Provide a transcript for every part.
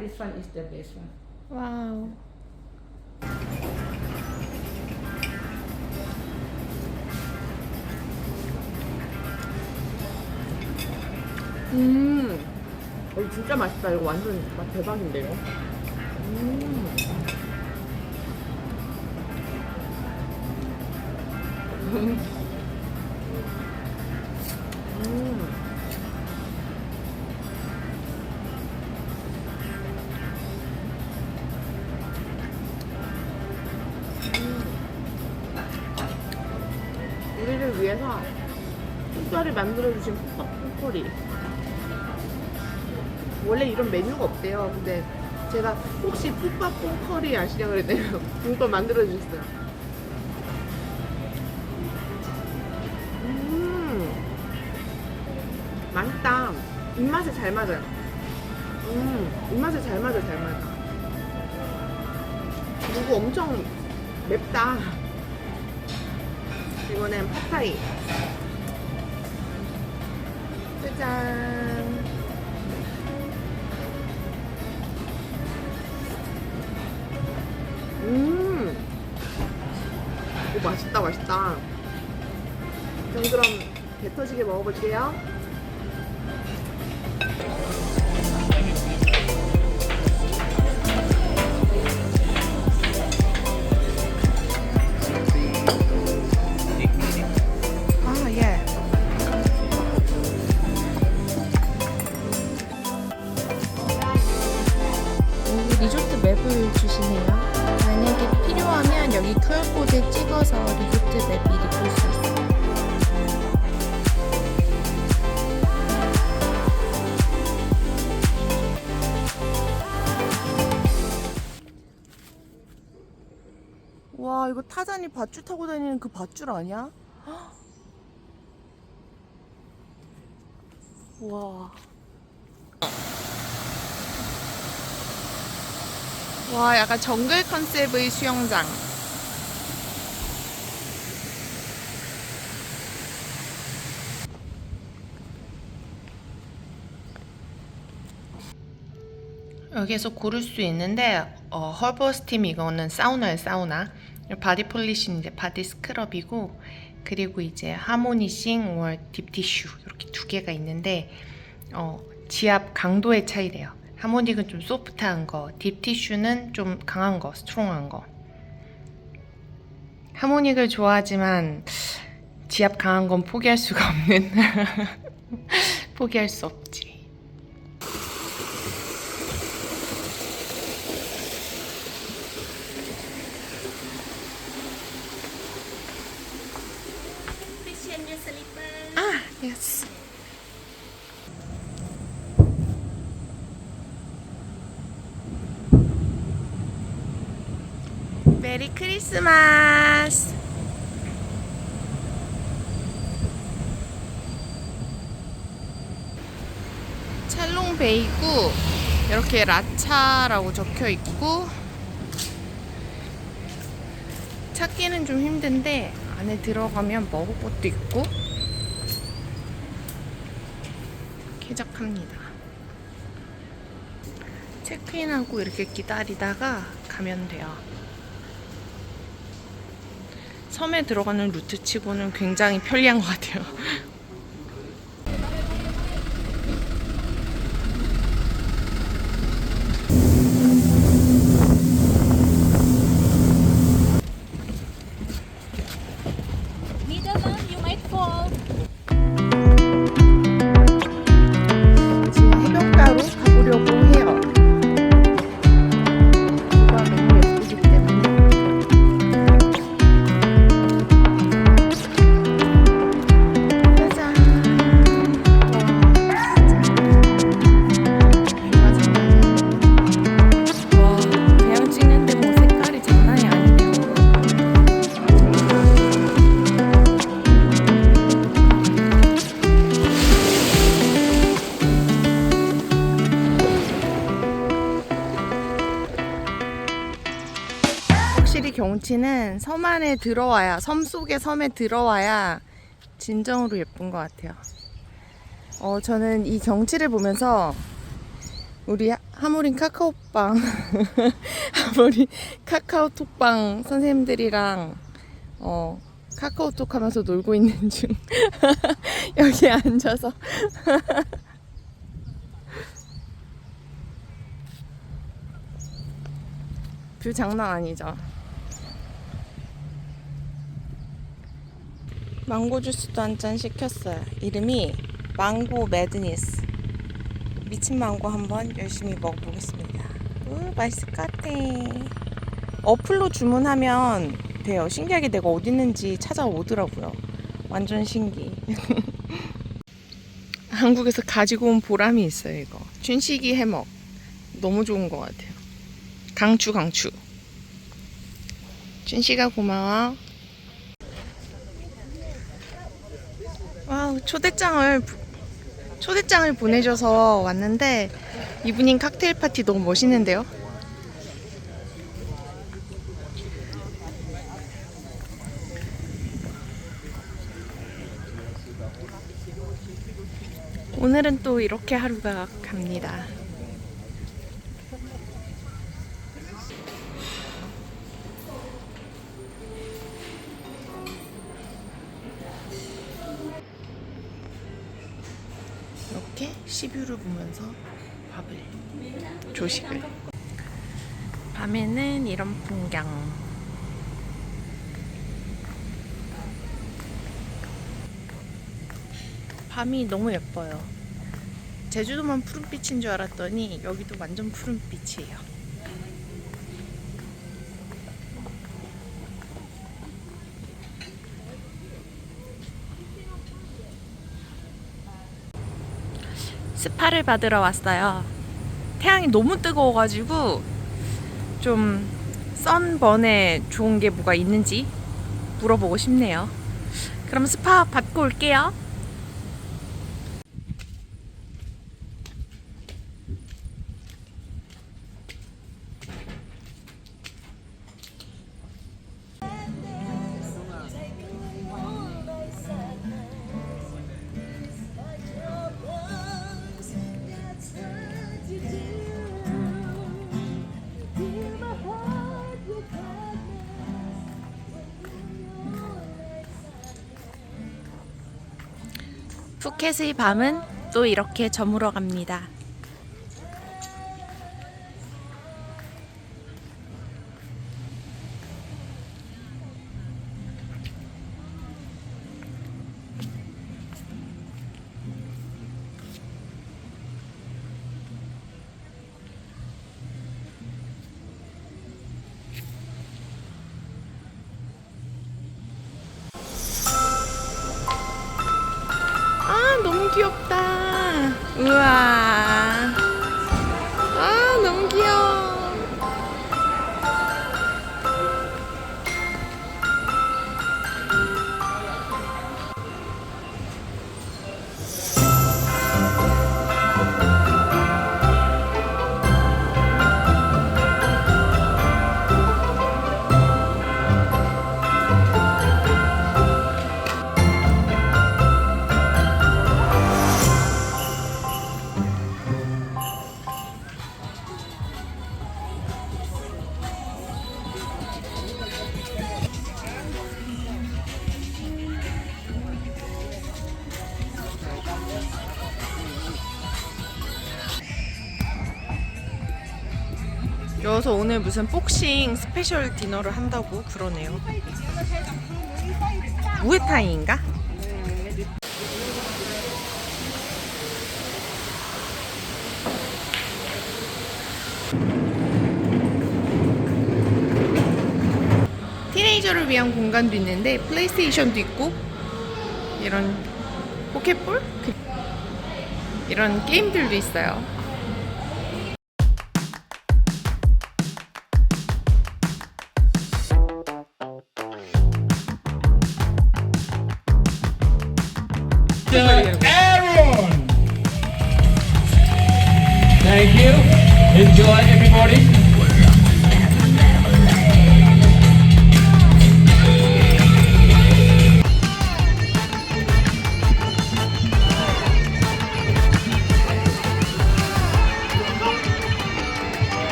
This one is the best one. 와우. 음, 이거 진짜 맛있다. 이거 완전 맛 대박인데요. 음. 음. 만들어주신 푸커리 원래 이런 메뉴가 없대요. 근데 제가 혹시 푸파뽕 커리 아시냐고 그랬네요. 이걸 만들어 주셨어요. 음, 맛있다. 입맛에 잘 맞아요. 음, 입맛에 잘 맞아, 잘 맞아. 그리고 엄청 맵다. 이거는 파타이. 짜잔. 음. 오, 맛있다, 맛있다. 전 그럼 배 터지게 먹어볼게요. 타잔이 밧줄 타고 다니는 그 밧줄 아니야? 와. 와, 약간 정글 컨셉의 수영장. 여기에서 고를 수 있는데 어, 허버 스팀 이거는 사우나예요 사우나 바디 폴리싱 이제 바디 스크럽이고 그리고 이제 하모니싱 월 딥티슈 이렇게 두 개가 있는데 어, 지압 강도의 차이래요. 하모닉은 좀 소프트한 거 딥티슈는 좀 강한 거 스트롱한 거. 하모닉을 좋아하지만 지압 강한 건 포기할 수가 없는 포기할 수 없지 Yes. 메리 크리스마스. 찰롱 베이고 이렇게 라차라고 적혀 있고 찾기는 좀 힘든데 안에 들어가면 먹을 것도 있고 쾌적합니다. 체크인하고 이렇게 기다리다가 가면 돼요. 섬에 들어가는 루트 치고는 굉장히 편리한 것 같아요. 경치는 섬 안에 들어와야 섬 속의 섬에 들어와야 진정으로 예쁜 것 같아요. 어 저는 이 경치를 보면서 우리 하- 하모린 카카오빵 하모린 카카오톡빵 선생님들이랑 어 카카오톡 하면서 놀고 있는 중 여기 앉아서 뷰 장난 아니죠? 망고 주스도 한 잔 시켰어요. 이름이 망고 매드니스. 미친 망고 한번 열심히 먹어보겠습니다. 우, 맛있을 것 같아. 어플로 주문하면 돼요. 신기하게 내가 어디 있는지 찾아오더라고요. 완전 신기. 한국에서 가지고 온 보람이 있어요, 이거. 춘식이 해먹. 너무 좋은 것 같아요. 강추, 강추. 춘식아 고마워. 와우, 초대장을 부- 초대장을 보내줘서 왔는데 이브닝 칵테일 파티 너무 멋있는데요? 오늘은 또 이렇게 하루가 갑니다. 시뷰를 보면서 밥을 조식을. 밤에는 이런 풍경. 밤이 너무 예뻐요. 제주도만 푸른빛인 줄 알았더니 여기도 완전 푸른빛이에요 스파를 받으러 왔어요. 태양이 너무 뜨거워가지고 좀 선번에 좋은 게 뭐가 있는지 물어보고 싶네요. 그럼 스파 받고 올게요. 푸켓의 밤은 또 이렇게 저물어 갑니다. 여기서 오늘 무슨 복싱 스페셜 디너를 한다고 그러네요. 무에타이인가? 티네이저를 위한 공간도 있는데 플레이스테이션도 있고 이런 포켓볼 그- 이런 게임들도 있어요.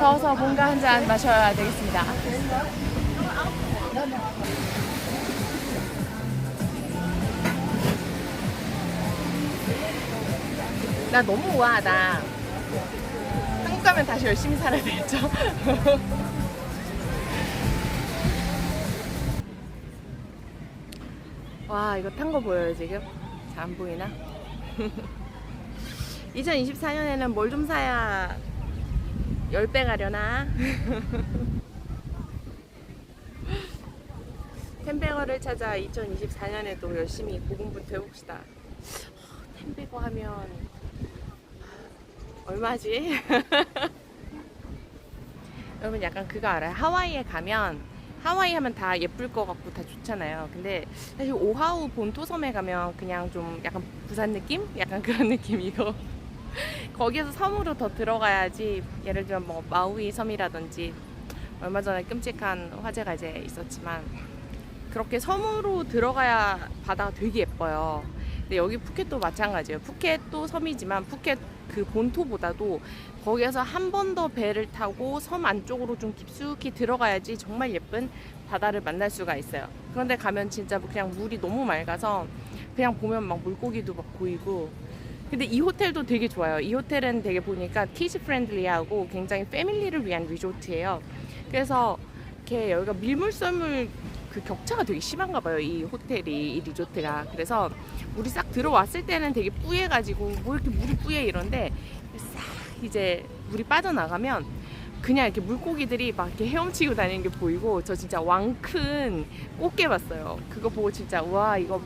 더워서 뭔가 한 잔 마셔야 되겠습니다. 나 너무 우아하다. 한국 가면 다시 열심히 살아야 되겠죠? 와, 이거 탄 거 보여요, 지금? 잘 안 보이나? 2024년에는 뭘 좀 사야 10배 가려나? 템베거를 찾아 2024년에도 열심히 고군분투 해봅시다. 템베거 하면 얼마지? 여러분 약간 그거 알아요? 하와이에 가면 하와이 하면 다 예쁠 것 같고 다 좋잖아요. 근데 사실 오하우 본토섬에 가면 그냥 좀 약간 부산 느낌? 약간 그런 느낌이고 거기에서 섬으로 더 들어가야지 예를 들면 뭐 마우이 섬이라든지 얼마 전에 끔찍한 화재가 이제 있었지만 그렇게 섬으로 들어가야 바다가 되게 예뻐요. 근데 여기 푸켓도 마찬가지예요. 푸켓도 섬이지만 푸켓 그 본토보다도 거기에서 한 번 더 배를 타고 섬 안쪽으로 좀 깊숙이 들어가야지 정말 예쁜 바다를 만날 수가 있어요. 그런데 가면 진짜 그냥 물이 너무 맑아서 그냥 보면 막 물고기도 막 보이고 근데 이 호텔도 되게 좋아요. 이 호텔은 되게 보니까 키즈 프렌들리하고 굉장히 패밀리를 위한 리조트예요. 그래서 이렇게 여기가 밀물썰물 그 격차가 되게 심한가 봐요. 이 호텔이 이 리조트가. 그래서 물이 싹 들어왔을 때는 되게 뿌예가지고 뭐 이렇게 물이 뿌예 이런데 싹 이제 물이 빠져나가면 그냥 이렇게 물고기들이 막 이렇게 헤엄치고 다니는 게 보이고 저 진짜 왕큰 꽃게 봤어요. 그거 보고 진짜 와 이거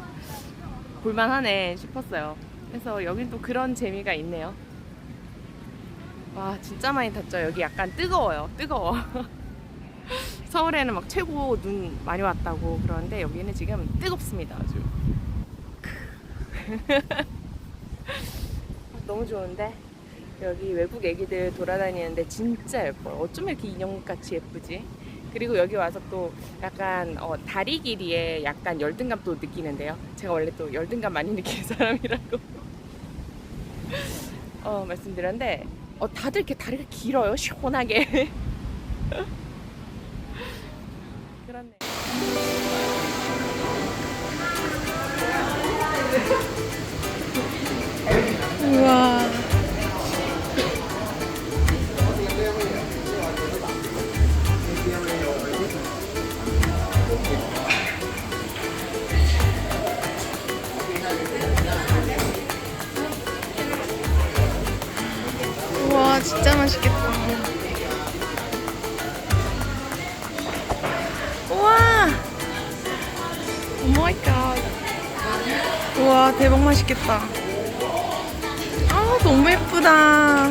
볼만하네 싶었어요. 그래서 여긴 또 그런 재미가 있네요. 와 진짜 많이 탔죠. 여기 약간 뜨거워요. 뜨거워. 서울에는 막 최고 눈 많이 왔다고 그러는데 여기는 지금 뜨겁습니다. 아주. 너무 좋은데 여기 외국 애기들 돌아다니는데 진짜 예뻐요. 어쩜 이렇게 인형같이 예쁘지? 그리고 여기 와서 또 약간 어, 다리 길이에 약간 열등감 도 느끼는데요. 제가 원래 또 열등감 많이 느끼는 사람이라고 어, 말씀드렸는데 어, 다들 이렇게 다리가 길어요. 시원하게. 우와 대박 맛있겠다. 아 너무 예쁘다.